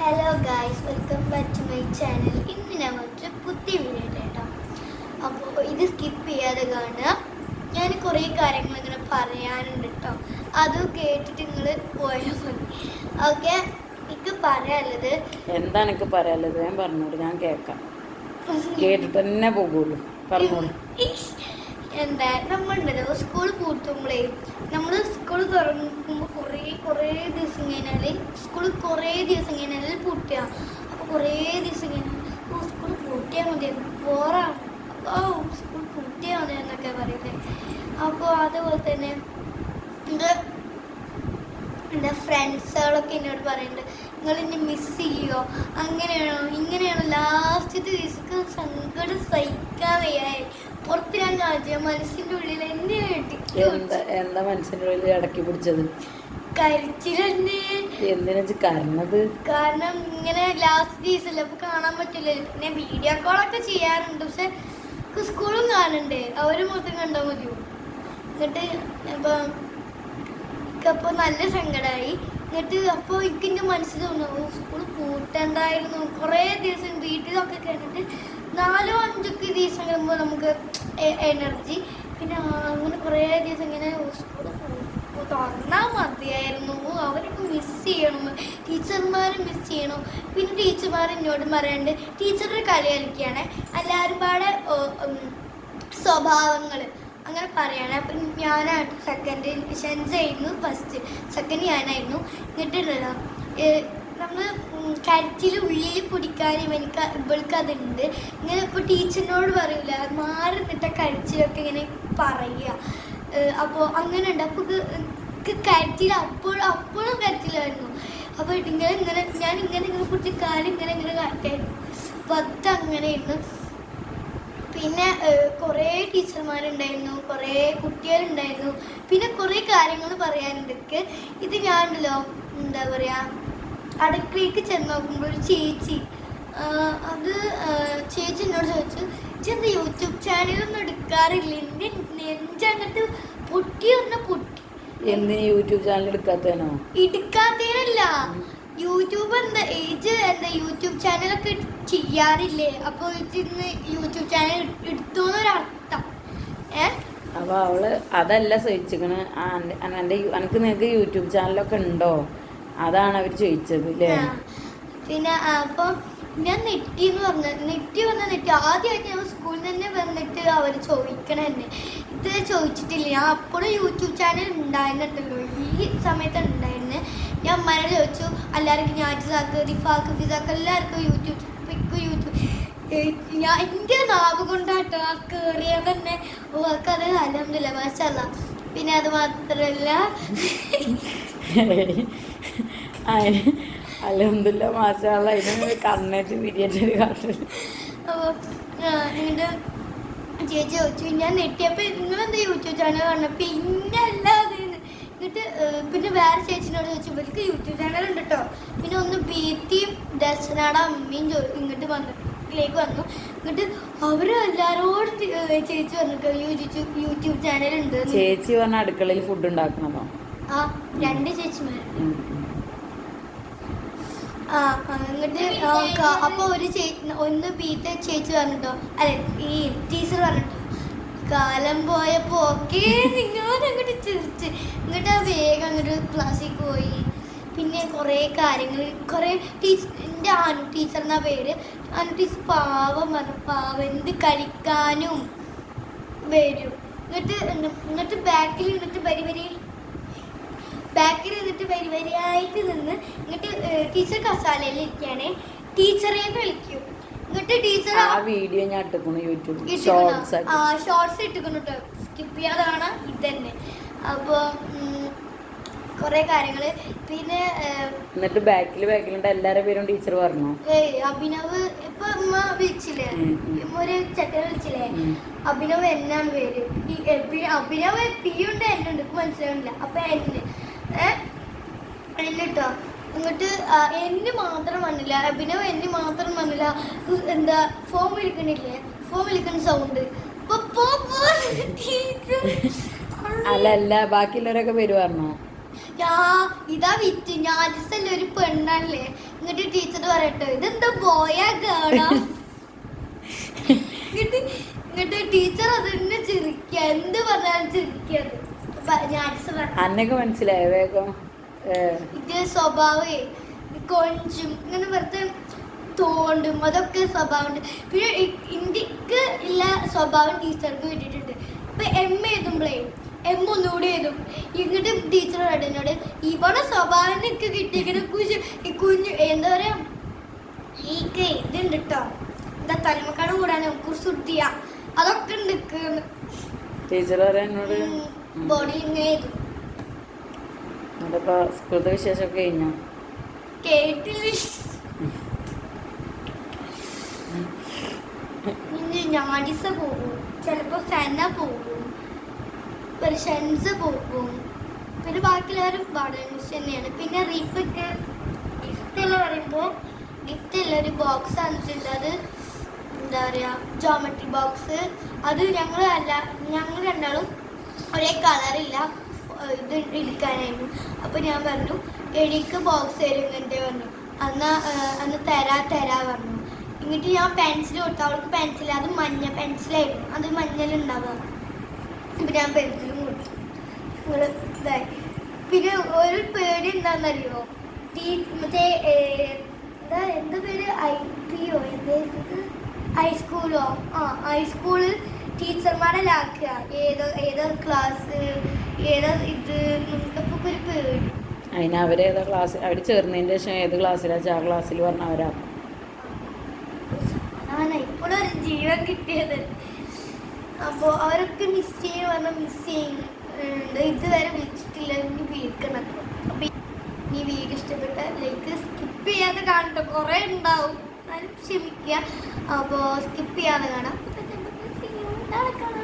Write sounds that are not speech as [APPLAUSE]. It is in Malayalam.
Hello guys welcome back to my channel ഇന്ന് ഞാൻ കുറച്ച് പുതിയ വീഡിയോ കേട്ടോ. അപ്പോൾ ഇത് സ്കിപ്പ് ചെയ്യാതെ കാണുക. ഞാൻ കുറേ കാര്യങ്ങൾ ഇങ്ങനെ പറയാനുണ്ട് കേട്ടോ. അതും കേട്ടിട്ട് നിങ്ങൾ പോയാൽ മതി. ഓക്കെ എനിക്ക് പറയാനുള്ളത് എന്താണ് എനിക്ക് പറയാനുള്ളത്? ഞാൻ പറഞ്ഞോളൂ ഞാൻ കേൾക്കാം. കേട്ടിട്ട് തന്നെ പോകുള്ളൂ പറഞ്ഞോളൂ. എന്താ നമ്മളുണ്ടല്ലോ സ്കൂൾ പൂട്ടുമ്പോഴേ നമ്മൾ സ്കൂൾ തുറക്കുമ്പോൾ കുറേ കുറേ ദിവസം കഴിഞ്ഞാൽ സ്കൂൾ കുറേ ദിവസം കഴിഞ്ഞാൽ പൂട്ടുക. അപ്പോൾ കുറേ ദിവസം കഴിഞ്ഞാൽ ഓ സ്കൂൾ പൂട്ടിയാൽ മതി ബോറാണ് ഓ സ്കൂൾ പൂട്ടിയാൽ മതി എന്നൊക്കെ പറയുന്നത് അപ്പോൾ അതുപോലെ തന്നെ എന്റെ എന്റെ ഫ്രണ്ട്സുകളൊക്കെ എന്നോട് പറയുന്നുണ്ട് നിങ്ങൾ എന്നെ മിസ് ചെയ്യുമോ അങ്ങനെയാണോ ഇങ്ങനെയാണോ ലാസ്റ്റത്തെ ദിവസം സങ്കടം സഹിക്കാൻ വയ്യായി പുറത്ത് ഞാൻ കാണിച്ച മനസ്സിന്റെ ഉള്ളിൽ എന്നെ എന്താ എന്താ മനസ്സിന്റെ ഉള്ളിൽ അടക്കി പിടിച്ചത്? കരിച്ചിലെന്നെ. എന്തിനാ കരഞ്ഞത്? കാരണം ഇങ്ങനെ ലാസ്റ്റ് ദിവസമല്ലേ അപ്പോൾ കാണാൻ പറ്റില്ല പിന്നെ വീഡിയോ കോളൊക്കെ ചെയ്യാറുണ്ട്. പക്ഷെ സ്കൂളും കാണണ്ടേ. അവർ മൊത്തം കണ്ടാൽ മതിയോ? എന്നിട്ട് അപ്പൊ എനിക്കപ്പോൾ നല്ല സങ്കടമായി എന്നിട്ട് അപ്പോൾ എനിക്ക് എന്റെ മനസ്സിൽ തോന്നുന്നു സ്കൂൾ പൂട്ടണ്ടായിരുന്നു. കുറേ ദിവസം വീട്ടിലൊക്കെ കഴിഞ്ഞിട്ട് നാലോ അഞ്ചൊക്കെ ദിവസം കഴിയുമ്പോൾ നമുക്ക് എനർജി പിന്നെ അങ്ങനെ കുറേ ദിവസം ഇങ്ങനെ തുറന്നാൽ മതിയായിരുന്നു. അവരൊക്കെ മിസ് ചെയ്യണം. ടീച്ചർമാരും മിസ് ചെയ്യണം. പിന്നെ ടീച്ചർമാർ എന്നോട് പറയാണ്ട് ടീച്ചറുടെ കളി കളിക്കുകയാണ് എല്ലാവരും പാടെ സ്വഭാവങ്ങൾ അങ്ങനെ പറയാണ്. അപ്പം ഞാനായിട്ട് സെക്കൻഡ് ഷെൻസായിരുന്നു ഫസ്റ്റ് സെക്കൻഡ് ഞാനായിരുന്നു. എന്നിട്ടുണ്ടല്ലോ നമ്മൾ കരച്ചിൽ ഉള്ളിൽ പിടിക്കാൻ എനിക്ക് ഇവൾക്ക് അതുണ്ട്. ഇങ്ങനെ ഇപ്പോൾ ടീച്ചറിനോട് പറയില്ല മാറി നിന്നിട്ട കരച്ചിലൊക്കെ ഇങ്ങനെ പറയുക അപ്പോൾ അങ്ങനെ ഉണ്ട് അപ്പോൾ കരച്ചിൽ അപ്പോഴും അപ്പോഴും കരച്ചിലായിരുന്നു. അപ്പോൾ ഇങ്ങനെ ഇങ്ങനെ ഞാൻ ഇങ്ങനെ ഇങ്ങനെ പിടിച്ച് കാലം ഇങ്ങനെ ഇങ്ങനെ കാറ്റായിരുന്നു അപ്പോൾ അത് അങ്ങനെയായിരുന്നു. പിന്നെ കുറേ ടീച്ചർമാരുണ്ടായിരുന്നു കുറേ കുട്ടികളുണ്ടായിരുന്നു. പിന്നെ കുറേ കാര്യങ്ങൾ പറയാനുണ്ട്. ഇത് ഞാനുണ്ടല്ലോ എന്താ പറയുക അടുക്കളയ്ക്ക് ചെന്ന് നോക്കുമ്പോൾ ഒരു ചേച്ചി. അത് ചേച്ചി എന്നോട് ചോദിച്ചു ചേച്ചി യൂട്യൂബ് ചാനലൊന്നും എടുക്കാറില്ല? എന്റെ നെഞ്ചങ്ങട്ട് പൊട്ടി ഒന്ന് പൊട്ടി. എന്തിന് യൂട്യൂബ് ചാനൽ എടുക്കാത്തേനോ എടുക്കാത്തേനല്ല യൂട്യൂബ് എന്താ ഏജ് എന്താ യൂട്യൂബ് ചാനലൊക്കെ ചെയ്യാറില്ലേ? അപ്പോൾ ഇന്ന് യൂട്യൂബ് ചാനൽ എടുത്തു എന്നൊരർത്ഥം ഏ? അപ്പൊ അവൾ അതല്ല ചോദിച്ചിക്കണ് എന്റെ എനിക്ക് നിനക്ക് യൂട്യൂബ് ചാനലൊക്കെ ഉണ്ടോ? അതാണ് അവർ ചോദിച്ചത് അല്ലേ പിന്നെ അപ്പോൾ ഞാൻ നെറ്റി എന്ന് പറഞ്ഞ നെറ്റി പറഞ്ഞ നെറ്റി ആദ്യമായിട്ട് ഞാൻ സ്കൂളിൽ തന്നെ വന്നിട്ട് അവർ ചോദിക്കണ തന്നെ. ഇത് ചോദിച്ചിട്ടില്ല. ഞാൻ അപ്പോഴും യൂട്യൂബ് ചാനൽ ഉണ്ടായിരുന്നുണ്ടല്ലോ. ഈ സമയത്ത് ഉണ്ടായിരുന്നു. ഞാൻ അമ്മേനെ ചോദിച്ചു എല്ലാവർക്കും ഞാറ്റിസാക്ക് റിഫാക്ക് ഫിസാക്ക് എല്ലാവർക്കും യൂട്യൂബ് ഇപ്പം യൂട്യൂബ്. ഞാൻ എന്റെ നാവ് കൊണ്ടാട്ടോ ആ കയറിയത് തന്നെ. ഓക്കത് അലഹമില്ല മാഷല്ല പിന്നെ അത് മാത്രമല്ല [LAUGHS] അലഹമില്ല മാഷാള്ള അതിന് കണ്ണേറ്റ് പിരിയേറ്റ ഒരു കാട്ടിൽ അപ്പോൾ എന്നിട്ട് ചേച്ചി ചോദിച്ചു. ഞാൻ നെട്ടിയപ്പോൾ നിങ്ങളെന്താ യൂട്യൂബ് ചാനൽ കാണണം പിന്നെ അല്ലാതെ എന്നിട്ട് പിന്നെ വേറെ ചേച്ചിനോട് ചോദിച്ചു. ഇവർക്ക് യൂട്യൂബ് ചാനൽ ഉണ്ട് കേട്ടോ പിന്നെ ഒന്ന് ബീത്തിയും ദർശനയുടെ അമ്മയും ഇങ്ങോട്ട് വന്നു ഇതിലേക്ക് വന്നു. എന്നിട്ട് അവർ എല്ലാരോടും ചേച്ചി വന്നിട്ട് യൂട്യൂബ് യൂട്യൂബ് ചാനൽ ഉണ്ട് ചേച്ചി പറഞ്ഞ അടുക്കളയിൽ ഫുഡ് ഉണ്ടാക്കണതോ? ആ രണ്ട് ആ, എന്നിട്ട് ആ, അപ്പൊ ഒരു ചേച്ചി ഒന്ന് പീറ്റ ചേച്ചി പറഞ്ഞിട്ടോ അല്ലെ ഈ ടീച്ചർ പറഞ്ഞിട്ടോ കാലം പോയപ്പോ ഒക്കെ നിങ്ങൾ അങ്ങോട്ട് ചിരിച്ച് എന്നിട്ട് ആ വേഗം അങ്ങോട്ട് ക്ലാസ്സിൽ പോയി. പിന്നെ കുറേ കാര്യങ്ങൾ കുറേ ടീച്ചർ എന്റെ ആനു ടീച്ചർ എന്നാ പേര് ആനു ടീച്ചർ പാവം പറഞ്ഞു പാവം എന്ത് കളിക്കാനും വരും. എന്നിട്ട് എന്നിട്ട് ബാക്കിൽ നിന്നിട്ട് പരിപരി ബാക്കിൽ നിന്നിട്ട് പരിപരിയായിട്ട് നിന്ന് എന്നിട്ട് ടീച്ചർ കസാലയിൽ ഇരിക്കുകയാണെ ടീച്ചറെ വിളിക്കും. എന്നിട്ട് ടീച്ചർ ആ വീഡിയോ ഞാൻ ഇട്ടിക്കണു യൂട്യൂബ് ഷോർട്സ് ഷോർട്സ് ഇട്ടിക്കുന്നു സ്കിപ്പ് ചെയ്യാതാണ് ഇതന്നെ. അപ്പോൾ കുറേ കാര്യങ്ങൾ. പിന്നെ ഏഹ്, എന്നിട്ട് ബാക്കിൽ ബാക്കിലുണ്ട് എല്ലാവരുടെ പേരും ടീച്ചർ പറഞ്ഞു? ഏയ് അഭിനവ് ഇപ്പൊ ഉമ്മ വിളിച്ചില്ലേ? ഒരു ചെക്കനെ വിളിച്ചില്ലേ. അഭിനവ് എന്നാണ് പേര്? അഭിനവ് പി ഉണ്ട് എന്നുണ്ട് ഇപ്പൊ മനസ്സിലാവുന്നില്ല. അപ്പൊ എന്നെ ഏ എന്നിട്ടോ എന്നിട്ട് എന്ന് മാത്രം വന്നില്ല. അഭിനവ് എന്നെ മാത്രം വന്നില്ല. എന്താ ഫോം വിളിക്കണില്ലേ? ഫോം വിളിക്കുന്ന സൗണ്ട് അല്ലല്ല അല്ല ബാക്കിയുള്ളവരൊക്കെ പേര് പറഞ്ഞോ. ഇതാ വിറ്റ്. ഞാനിസല്ല ഒരു പെണ്ണല്ലേ? എന്നിട്ട് ടീച്ചർ പറയട്ടോ ഇതെന്താ ബോയാ കേടാ എന്നിട്ട് എന്നിട്ട് ടീച്ചർ തന്നെ ചിരിക്കുക എന്ത് പറഞ്ഞാലും ചിരിക്കത് ഞാനിസ് പറഞ്ഞു അന്നൊക്കെ മനസ്സിലായോ വേഗം? ഇത് സ്വഭാവേ കൊഞ്ചും ഇങ്ങനെ വെറുതെ തോണ്ടും അതൊക്കെ സ്വഭാവമുണ്ട്. പിന്നെ ഇന്ത്യയ്ക്ക് ഉള്ള സ്വഭാവം ടീച്ചർക്ക് കിട്ടിയിട്ടുണ്ട്. ഇപ്പൊ എം എഴുതുമ്പോഴേ എം ഒന്നുകൂടി എഴുതും. ഇങ്ങോട്ട് ടീച്ചർ എന്നോട് ഇവിടെ സ്വഭാവം എനിക്ക് കിട്ടിയിരിക്കുന്ന കുഞ്ഞു കുഞ്ഞു എന്താ പറയാ ഈ ഇതുണ്ട് കേട്ടോ എന്താ തലമക്കാട് കൂടാനോ കുറിച്ചുട്ടിയ അതൊക്കെ ഉണ്ട് ടീച്ചർ ബോഡി ഇങ്ങനെ എഴുതും. എന്നിട്ടിപ്പോ സ്കൂളത്തെ വിശേഷമൊക്കെ കഴിഞ്ഞോ? ഞാനിസ പോകും. ചിലപ്പോ സെന പോകും. ഷെൻസ് പോകും. പിന്നെ ബാക്കിയുള്ളവരും ബാഡൻസ് തന്നെയാണ്. പിന്നെ റീഫൊക്കെ ഗിഫ്റ്റ് എന്ന് പറയുമ്പോൾ ഗിഫ്റ്റ് ഉള്ള ഒരു ബോക്സ് ആണെന്നുവെച്ചിട്ടുണ്ട് അത് എന്താ പറയുക ജോമെട്രി ബോക്സ് അത് ഞങ്ങൾ അല്ല ഞങ്ങൾ രണ്ടാളും ഒരേ കളറില്ല ഇത് എടുക്കാനായിരുന്നു അപ്പോൾ ഞാൻ പറഞ്ഞു എനിക്ക് ബോക്സ് തരും ഇങ്ങനത്തെ പറഞ്ഞു. അന്ന് അന്ന് തരാ തരാ പറഞ്ഞു. എന്നിട്ട് ഞാൻ പെൻസിൽ കൊടുത്തു. അവൾക്ക് പെൻസിൽ അത് മഞ്ഞ പെൻസിലായിരുന്നു അത് മഞ്ഞലുണ്ടാവുക അപ്പം ഞാൻ പെൻസിലും കൊടുത്തു. നിങ്ങൾ ഇതായി. പിന്നെ ഒരു പേടി എന്താണെന്നറിയോ ടീ മറ്റേ എന്താ എന്താ പേര്? ഐ പിയോ എന്താ ഹൈസ്കൂളോ? ആ ഹൈസ്കൂൾ ടീച്ചർമാരെ ലാക്കുക ഏതോ ഏതോ ക്ലാസ് ഏതോ ഇത് നമുക്കപ്പോൾ ഒരു പേടി. അതിന് അവരേതാ ക്ലാസ് അവർ ചേർന്നതിന്റെ ശേഷം ഏത് ക്ലാസ്സിലാ വെച്ചാൽ ആ ക്ലാസ്സിൽ പറഞ്ഞ അവരാക്കും. അതാണ് ഇപ്പോഴൊരു ജീവൻ കിട്ടിയത്. അപ്പോൾ അവരൊക്കെ മിസ് ചെയ്യും പറഞ്ഞാൽ മിസ് ചെയ്യുന്നുണ്ട് ഇതുവരെ വിളിച്ചിട്ടില്ല ഇനി വിളിക്കണം അപ്പം ഈ വീഡിയോ ഇഷ്ടപ്പെട്ട ലൈക്ക് സ്കിപ്പ് ചെയ്യാതെ കാണട്ടോ. കുറേ ഉണ്ടാവും. എന്നാലും ക്ഷമിക്കുക അപ്പോൾ സ്കിപ്പ് ചെയ്യാതെ കാണാം. കളിക്കണം